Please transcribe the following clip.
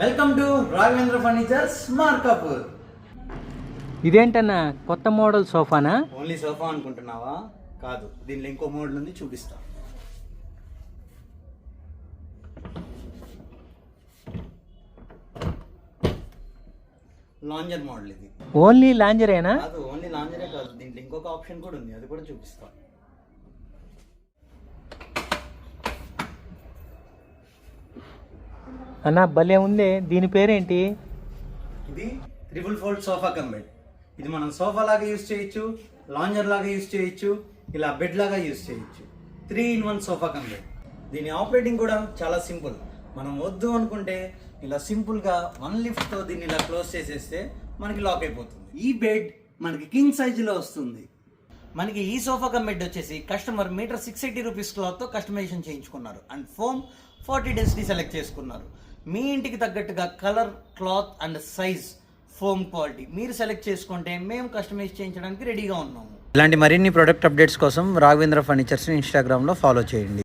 Welcome to Raghavendra furnitures Markapur ఇదేంటన్నా కొత్త model సోఫానా? Only sofa అనుకుంటున్నావా? కాదు దీనిలో ఇంకో మోడల్ ఉంది చూపిస్తా. లాంజర్ మోడల్ ఇది. ఓన్లీ లాంజరేనా కాదు ఓన్లీ లాంజరే కాదు దీంట్లో ఇంకొక ఆప్షన్ కూడా ఉంది అది కూడా చూపిస్తా. అన్న భలే ఉంది. దీని పేరేంటి? ఇది triple fold sofa cum bed ఇది మనం సోఫా లాగా యూజ్ చేయొచ్చు లాంజర్ లాగా యూజ్ చేయొచ్చు ఇలా బెడ్ లాగా యూజ్ చేయొచ్చు. Three in one sofa cum bed దీని ఆపరేటింగ్ కూడా చాలా సింపుల్. మనం వద్దు అనుకుంటే ఇలా సింపుల్గా వన్ లిఫ్ట్తో దీన్ని ఇలా క్లోజ్ చేసేస్తే మనకి లాక్ అయిపోతుంది. ఈ బెడ్ మనకి కింగ్ సైజులో వస్తుంది. మనకి ఈ సోఫా కమ్ బెడ్ వచ్చేసి customer meter six eighty rupees క్లాత్తో కస్టమైజేషన్ చేయించుకున్నారు. And foam forty density select చేసుకున్నారు. మీ ఇంటికి తగ్గట్టుగా colour cloth and size foam quality మీరు సెలెక్ట్ చేసుకుంటే మేము కస్టమైజ్ చేయించడానికి రెడీగా ఉన్నాము. ఇలాంటి మరిన్ని ప్రొడక్ట్ అప్డేట్స్ కోసం రాఘవేంద్ర ఫర్నిచర్స్ ఇన్స్టాగ్రామ్లో ఫాలో చేయండి.